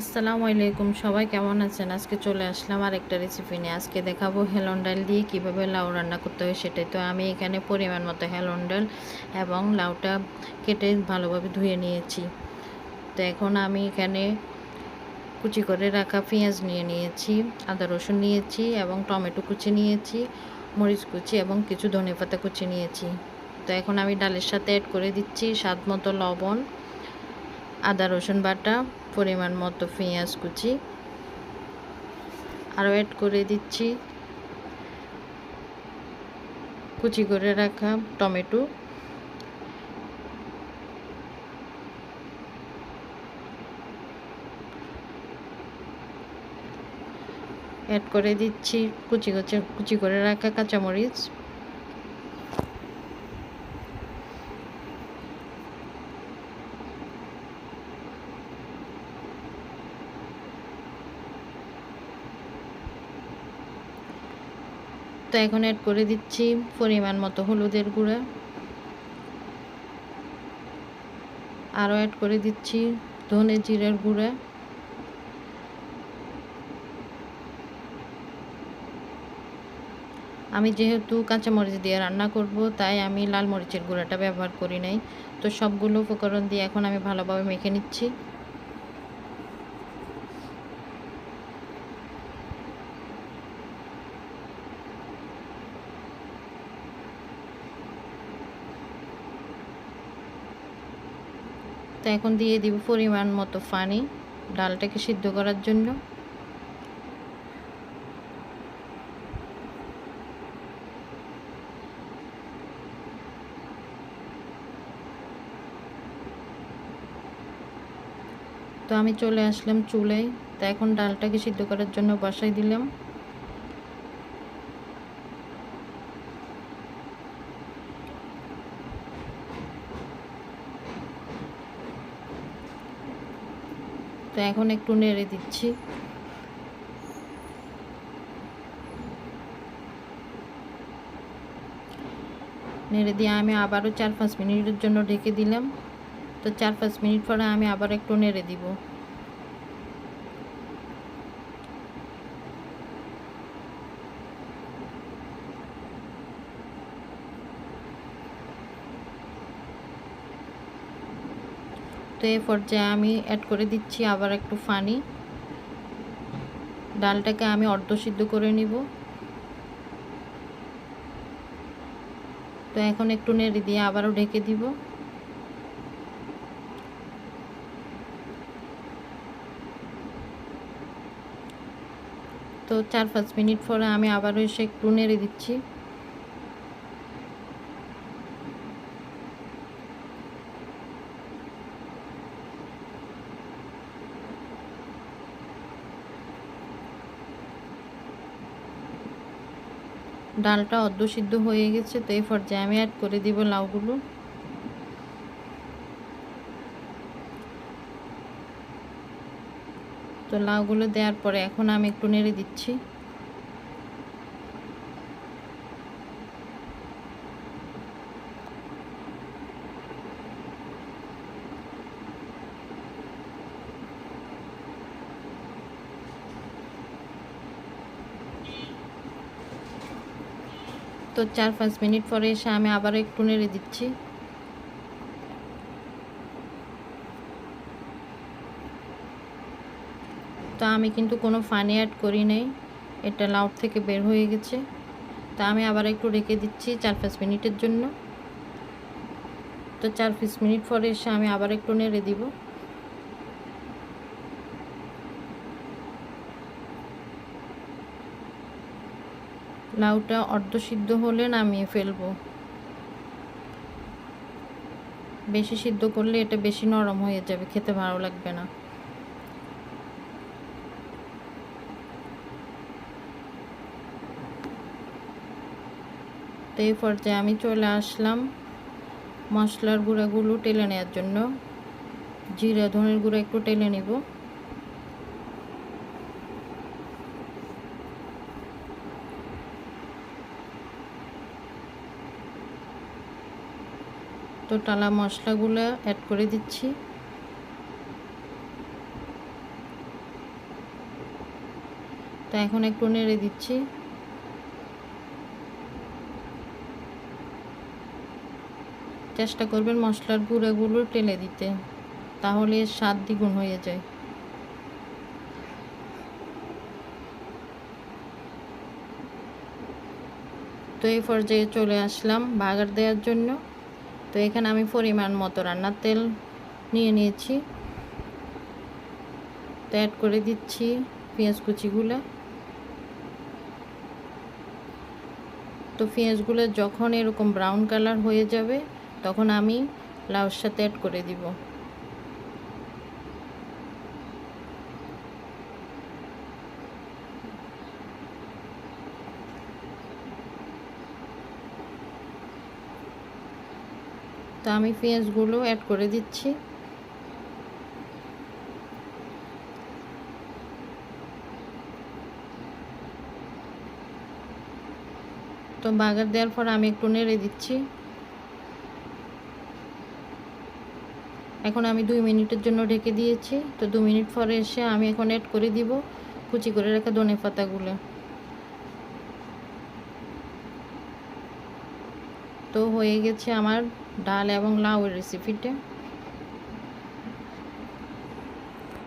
আসসালামু আলাইকুম, সবাই কেমন আছেন? আজকে চলে আসলাম আর একটা রেসিপি নিয়ে। আজকে দেখাবো হেলন ডাল দিয়ে কীভাবে লাউ রান্না করতে হয় সেটাই। তো আমি এখানে পরিমাণ মতো হেলন ডাল এবং লাউটা কেটে ভালোভাবে ধুয়ে নিয়েছি। তো এখন আমি এখানে কুচি করে রাখা পেঁয়াজ নিয়ে নিয়েছি, আদা রসুন নিয়েছি এবং টমেটো কুচি নিয়েছি, মরিচ কুচি এবং কিছু ধনে পাতা কুচি নিয়েছি। তো এখন আমি ডালের সাথে অ্যাড করে দিচ্ছি স্বাদ মতো লবণ আদা, রসুন বাটা, পরিমাণ মতো পেঁয়াজ কুচি। আরও অ্যাড করে দিচ্ছি। কুচি করে রাখা টমেটো। অ্যাড করে দিচ্ছি কুচি কুচি কুচি করে রাখা কাঁচামরিচ। তো এখন অ্যাড করে দিচ্ছি পরিমাণ মতো হলুদের গুঁড়া। আরও অ্যাড করে দিচ্ছি ধনে জিরের গুঁড়া। আমি যেহেতু কাঁচামরিচ দিয়ে রান্না করব, তাই আমি লাল মরিচের গুঁড়াটা ব্যবহার করি নাই। তো সবগুলো উপকরণ দিয়ে এখন আমি ভালোভাবে মেখে নিচ্ছি। তো এখন দিয়ে দিব পরিমাণ মতো পানি ডালটাকে সিদ্ধ করার জন্য। তো আমি চলে আসলাম চুলায়। তো এখন ডালটাকে সিদ্ধ করার জন্য বসাই দিলাম। তো এখন একটু নেড়ে দিচ্ছি। নেড়ে দিয়ে আমি আবারও চার পাঁচ মিনিটের জন্য ঢেকে দিলাম। তো চার পাঁচ মিনিট পরে আমি আবার একটু নেড়ে দিব। তো পর্যায়ে আমি অ্যাড করে দিচ্ছি, আবার একটু পানি ডালটাকে আমি অর্ধ সিদ্ধ করে নিব। তো এখন একটু নেড়ে দিয়ে আবারও ঢেকে দিব। তো চার পাঁচ মিনিট পরে আমি আবারও এসে একটু নেড়ে দিচ্ছি। ডালটা অর্ধ সিদ্ধ হয়ে গেছে, তো এই পর্যায়ে আমি অ্যাড করে দিব লাউগুলো। তো লাউগুলো দেওয়ার পরে এখন আমি একটু নেড়ে দিচ্ছি। তো চার পাঁচ মিনিট পরে এসে আমি আবার একটু নেড়ে দিচ্ছি। তো আমি কিন্তু কোনো পানি অ্যাড করি নাই, এটা লাউড থেকে বের হয়ে গেছে। তো আমি আবার একটু রেখে দিচ্ছি চার পাঁচ মিনিটের জন্য। তো চার পাঁচ মিনিট পরে এসে আমি আবার একটু নেড়ে দিব। লাউটা অর্ধ সিদ্ধ হলে নামিয়ে ফেলব। বেশি সিদ্ধ করলে এটা বেশি নরম হয়ে যাবে, খেতে ভালো লাগবে না। তো এই পর্যায়ে আমি চলে আসলাম মশলার গুঁড়াগুলো টেলে নেওয়ার জন্য। জিরা, ধনের গুঁড়া একটু টেলে নেব। তো টালা মশলাগুলো অ্যাড করে দিচ্ছি। এখন একটু নেড়ে দিচ্ছি। চেষ্টা করবেন মশলার গুঁড়োগুলো টেলে দিতে, তাহলে স্বাদ দ্বিগুণ হয়ে যায়। তো এই পর্যায়ে চলে আসলাম বাগার দেওয়ার জন্য। তো এখানে আমি পরিমাণ মতো রান্নার তেল নিয়ে নিয়েছি। তো অ্যাড করে দিচ্ছি পেঁয়াজ কুচিগুলো। তো পেঁয়াজগুলো যখন এরকম ব্রাউন কালার হয়ে যাবে, তখন আমি লাউর সাথে অ্যাড করে দিব। তো আমি পেঁয়াজগুলো অ্যাড করে দিচ্ছি। তো বাগার দেওয়ার পর আমি একটু নেড়ে দিচ্ছি। এখন আমি দুই মিনিটের জন্য ঢেকে দিয়েছি। তো দু মিনিট পরে এসে আমি এখন অ্যাড করে দিব কুচি করে রাখা ধনে পাতাগুলো। তো হয়ে গেছে আমার ডাল এবং লাউয়ের রেসিপিটা